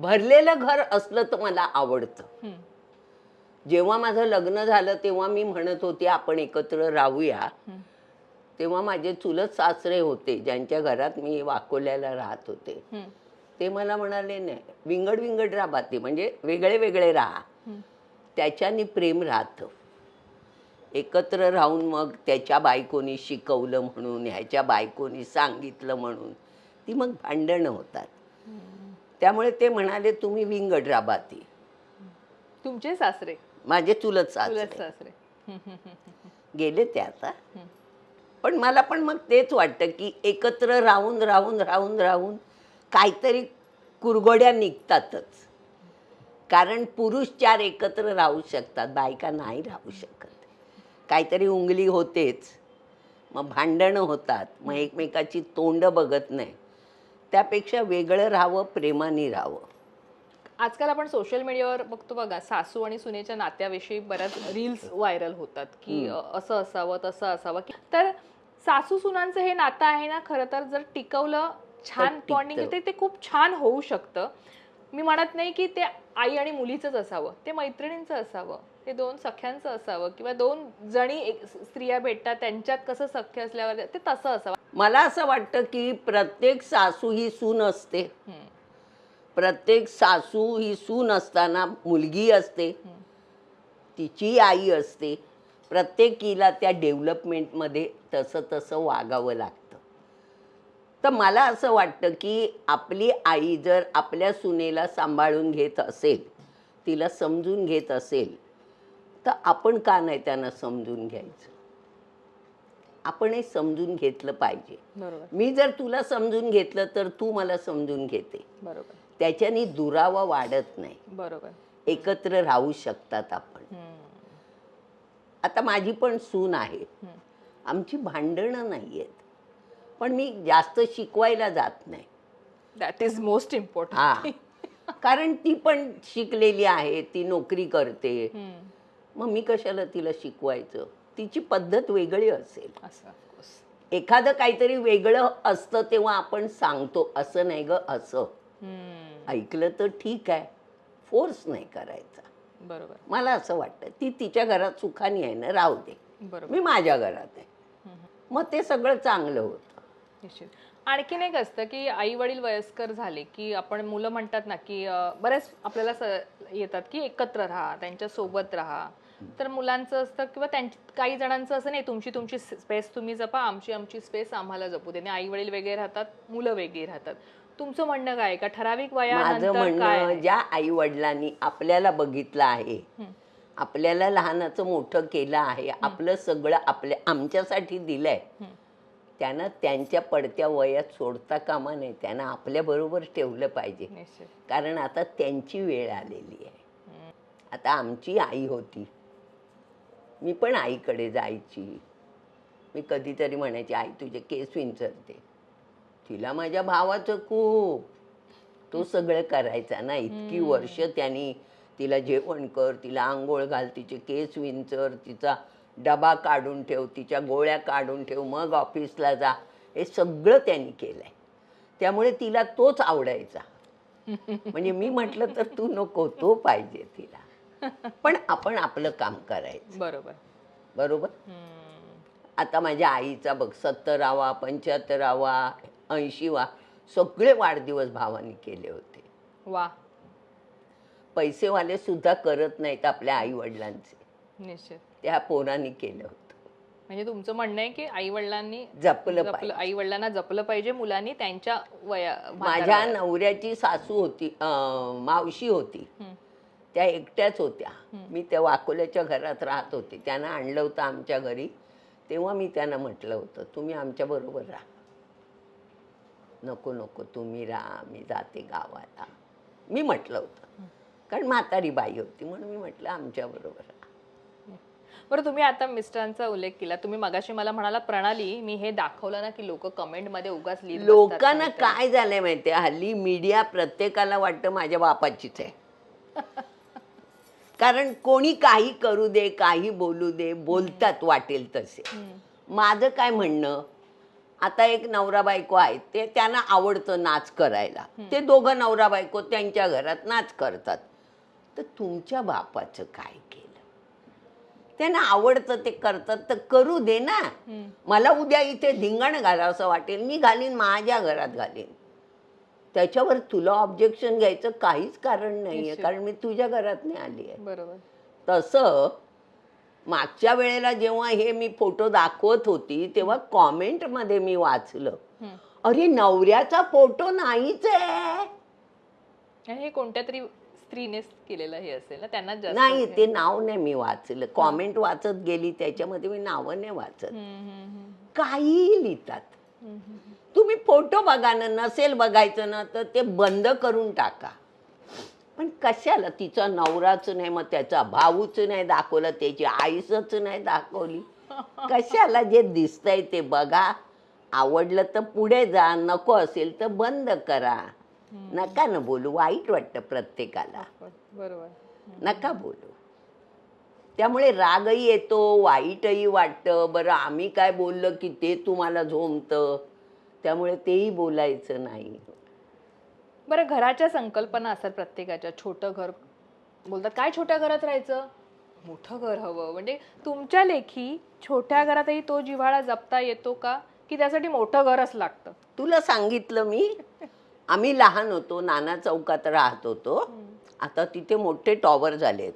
भरलेलं घर असलं तर मला आवडतं. जेव्हा माझं लग्न झालं तेव्हा मी म्हणत होते आपण एकत्र राहूया. तेव्हा माझे चुलत सासरे होते ज्यांच्या घरात मी वाकोल्याला राहत होते. ते मला म्हणाले नाही विंगड विंगड राहा ते म्हणजे वेगळे वेगळे राहा. त्याच्याने प्रेम राहतं एकत्र राहून मग त्याच्या बायकोनी शिकवलं म्हणून ह्याच्या बायकोनी सांगितलं म्हणून ती मग भांडणं होतात त्यामुळे ते म्हणाले तुम्ही विंगड राहा ती तुमचे सासरे? माझे चुलत चुलत सासरे. सासरे हम्म, हम्म, हम्म, गेले ते आता. हम्म. पण मला पण मग तेच वाटतं की एकत्र राहून राहून राहून राहून काहीतरी कुरघोड्या निघतातच. कारण पुरुष चार एकत्र राहू शकतात बायका नाही राहू शकत. काहीतरी उंगली होतेच मग भांडणं होतात मग एकमेकाची तोंड बघत नाही. त्यापेक्षा वेगळं राहावं प्रेमाने राहावं. आजकाल आपण सोशल मीडियावर बघतो बघा सासू आणि सुनेच्या नात्याविषयी बऱ्याच रील्स व्हायरल होतात की असं असावं तसं असावं. तर सासू सुनांचं हे नातं आहे ना खरं तर जर टिकवलं छान. बॉन्डिंग ते ते खूप छान होऊ शकतं. मी म्हणत नाही की ते आई आणि मुलीचंच असावं ते मैत्रिणींचं असावं ते दोन सख्यांचं असावं किंवा दोन जणी एक स्त्रिया भेटतात त्यांच्यात कसं सख्य असल्यावर ते तसं असावं. मला असं वाटतं की प्रत्येक सासू ही सून असते. प्रत्येक सासू ही सून असताना मुलगी असते. तिची आई असते. प्रत्येकीला त्या डेव्हलपमेंटमध्ये तसं तसं वागावं लागतं. तर मला असं वाटतं की आपली आई जर आपल्या सुनेला सांभाळून घेत असेल तिला समजून घेत असेल तर आपण का नाही त्यांना समजून घ्यायचं? आपणही समजून घेतलं पाहिजे. बरोबर. मी जर तुला समजून घेतलं तर तू मला समजून घेते. बरोबर. त्याच्याने दुरावा वाढत नाही. बरोबर. एकत्र राहू शकतात आपण. आता माझी पण सून आहे. आमची भांडणं नाही आहेत पण मी जास्त शिकवायला जात नाही. दॅट इज मोस्ट इम्पॉर्टंट हा. कारण ती पण शिकलेली आहे ती नोकरी करते. मग मी कशाला तिला शिकवायचं? तिची पद्धत वेगळी असेल. एखादं काहीतरी वेगळं असतं तेव्हा आपण सांगतो असं नाही ग असं. ऐकलं तर ठीक आहे. फोर्स नाही करायचा. बरोबर. मला असं वाटतं ती तिच्या घरात सुखाने आहे ना राहू दे. बरोबर. मी माझ्या घरात आहे. मग ते सगळं चांगलं होतं. निश्चित. आणखीन एक असतं की आई वडील वयस्कर झाले की आपण मुलं म्हणतात ना की बरेच आपल्याला येतात की एकत्र राहा त्यांच्यासोबत राहा. तर मुलांचं असतं किंवा त्यांची काही जणांचं असं नाही तुमची तुमची स्पेस तुम्ही जपा आमची आमची स्पेस आम्हाला जपू दे. आई वडील वेगळे राहतात मुलं वेगळी राहतात. तुमचं म्हणणं काय? का ठराविक माझं वयानंतर काय म्हणणं? ज्या आई वडिलांनी आपल्याला बघितलं आहे. आपल्याला लहानाचं मोठं केलं आहे आपलं सगळं आपल्या आमच्यासाठी दिलंय हं. त्यांना त्यांच्या पडत्या वयात सोडता कामा नये. त्यांना आपल्या बरोबर ठेवलं पाहिजे. निश्चित. कारण आता त्यांची वेळ आलेली आहे. आता आमची आई होती. मी पण आईकडे जायची. मी कधीतरी म्हणायची आई तुझे केस विंचरते. तिला माझ्या भावाचं खूप. तो सगळं करायचा ना. इतकी वर्ष त्यांनी तिला जेवण कर तिला आंघोळ घाल तिचे केस विंचर तिचा डबा काढून ठेव तिच्या गोळ्या काढून ठेव मग ऑफिसला जा. हे सगळं त्यांनी केलंय. त्यामुळे तिला तोच आवडायचा. म्हणजे मी म्हटलं तर तू नको तो पाहिजे तिला. पण आपण आपलं काम करायचं. बरोबर. बरोबर. आता माझ्या आईचा बघ सत्तरावा पंच्याहत्तरावा ऐंशीवा सगळे वाढदिवस भावाने केले होते. वा. पैसेवाले सुद्धा करत नाहीत आपल्या आई वडिलांचे निश्चित. त्या पोरांनी केलं होतं. म्हणजे तुमचं म्हणणं आहे की आई वडिलांनी जपलं जपलं पाहिजे. आई वडिलांना जपलं पाहिजे मुलांनी त्यांच्या वया माझ्या म्हाताऱ्या नवऱ्याची सासू होती अं, मावशी होती. हं. त्या एकट्याच होत्या. मी त्या वाकोल्याच्या घरात राहत होते. त्यांना आणलं होतं आमच्या घरी. तेव्हा मी त्यांना म्हटलं होतं तुम्ही आमच्या बरोबर राहा. नको नको तुम्ही राहा मी जाते गावाला. मी म्हटलं होतं. कारण म्हातारी बाई होती म्हणून मी म्हटलं आमच्या बरोबर राहा. बरं तुम्ही आता मिस्टरांचा उल्लेख केला. तुम्ही मगाशी मला म्हणाला प्रणाली मी हे दाखवलं ना की लोक कमेंटमध्ये उगाच बसतात. लोकांना. काय झालंय माहितीये? हल्ली मीडिया प्रत्येकाला वाटतं माझ्या बापाचीच आहे. कारण कोणी काही करू दे काही बोलू दे बोलतात वाटेल तसे. माझं काय म्हणणं? आता एक नवरा बायको आहेत ते त्यांना आवडतं नाच करायला. ते दोघं नवरा बायको त्यांच्या घरात नाच करतात. तर तुमच्या बापाचं काय केलं? त्यांना आवडतं ते करतात तर करू दे ना. मला उद्या इथे धिंगाण घालावं असं वाटेल मी घालीन माझ्या घरात घालीन. त्याच्यावर तुला ऑब्जेक्शन घ्यायचं काहीच कारण नाहीये. निश्चित. कारण मी तुझ्या घरात नाही आली आहे. बरोबर. तसं मागच्या वेळेला जेव्हा हे मी फोटो दाखवत होती तेव्हा कॉमेंटमध्ये मी वाचलं. अरे नवऱ्याचा फोटो नाहीच आहे. आणि हे कोणत्या तरी स्त्रीनेच केलेलं हे असेल ना त्यांना जास्त नाही ते नाव नाही मी वाचलं. कॉमेंट वाचत गेली त्याच्यामध्ये मी नावं नाही वाचत. काहीही लिहितात. तुम्ही फोटो बघा ना नसेल बघायचं ना तर ते बंद करून टाका. पण कशाला तिचा नवराच नाही मग त्याचा भाऊच नाही दाखवलं त्याची आईसच नाही दाखवली? कशाला जे दिसतंय ते बघा. आवडलं तर पुढे जा नको असेल तर बंद करा. नका ना बोलू वाईट वाटतं प्रत्येकाला. बरोबर. नका बोलू. त्यामुळे रागही येतो वाईटही वाटतं. बरं आम्ही काय बोललं की ते तुम्हाला झोमतं? त्यामुळे तेही बोलायचं नाही. बरं घराच्या संकल्पना असतात प्रत्येकाच्या. छोटं घर बोलतात काय छोट्या घरात राहायचं? मोठं घर हवं. म्हणजे तुमच्या लेखी छोट्या घरातही तो जिव्हाळा जपता येतो का? की त्यासाठी मोठं घरच लागतं? तुला सांगितलं मी. आम्ही लहान होतो नाना चौकात राहत होतो. आता तिथे मोठे टॉवर झालेत.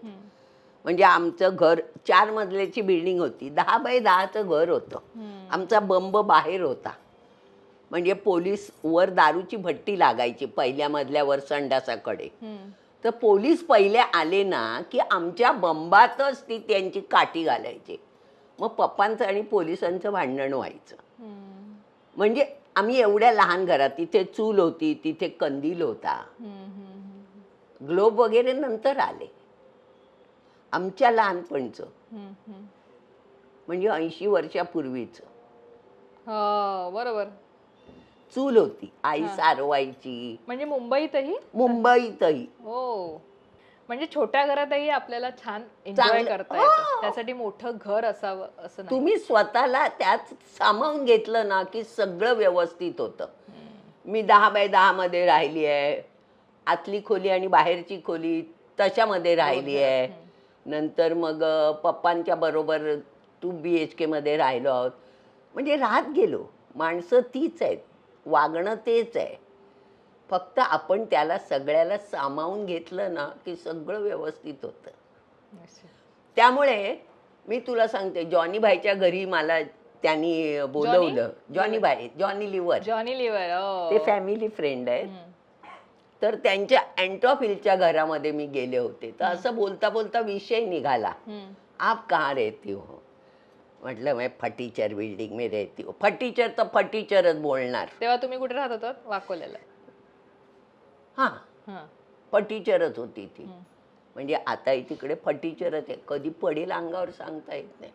म्हणजे आमचं घर चार मजल्याची बिल्डिंग होती. दहा बाय दहाचं घर होतं. आमचा बंब बाहेर होता. म्हणजे पोलीस वर दारूची भट्टी लागायची पहिल्या मजल्यावर संडासाकडे. तर पोलीस पहिले आले ना की आमच्या बंबातच ती त्यांची काठी घालायची मग पप्पांचं आणि पोलिसांचं भांडण व्हायचं. म्हणजे आम्ही एवढ्या लहान घरात तिथे चूल होती तिथे कंदील होता. ग्लोब वगैरे नंतर आले आमच्या लहानपणचं. म्हणजे ऐंशी वर्षापूर्वीचं हो बरोबर चूल होती. आई सारवायची. म्हणजे मुंबईतही? मुंबईतही. हो. म्हणजे छोट्या घरातही आपल्याला छान एन्जॉय चांगलं- करता येतं. त्यासाठी मोठं घर असावं असं नाही. तुम्ही स्वतःला त्यात सामावून घेतलं ना की सगळं व्यवस्थित होतं. मी दहा बाय दहा मध्ये राहिली आहे. आतली खोली आणि बाहेरची खोली तशामध्ये राहिली आहे. नंतर मग अ, पप्पांच्या बरोबर टू बी एच केमध्ये राहिलो आहोत. म्हणजे राहत गेलो. माणसं तीच आहेत. वागणं तेच आहे. फक्त आपण त्याला सगळ्याला सामावून घेतलं ना की सगळं व्यवस्थित होतं. त्यामुळे मी तुला सांगते जॉनी भाईच्या घरी मला त्यांनी बोलवलं. जॉनी? भाई जॉनी लिव्हर. Johnny liver. ते फॅमिली फ्रेंड आहेत. तर त्यांच्या अँटॉफिलच्या घरामध्ये मी गेले होते. तर असं बोलता बोलता विषय निघाला. आप कहाँ रहती हो? म्हटलं मैं फटीचर बिल्डिंग में रहती हो. फटीचर तर फटीचरच बोलणार. तेव्हा तुम्ही कुठे राहत होतात वाकोल्याला. हां. हा. फटीचरच होती ती. म्हणजे आता तिकडे फटीचरच आहे. कधी पडेल अंगावर सांगता येत नाही.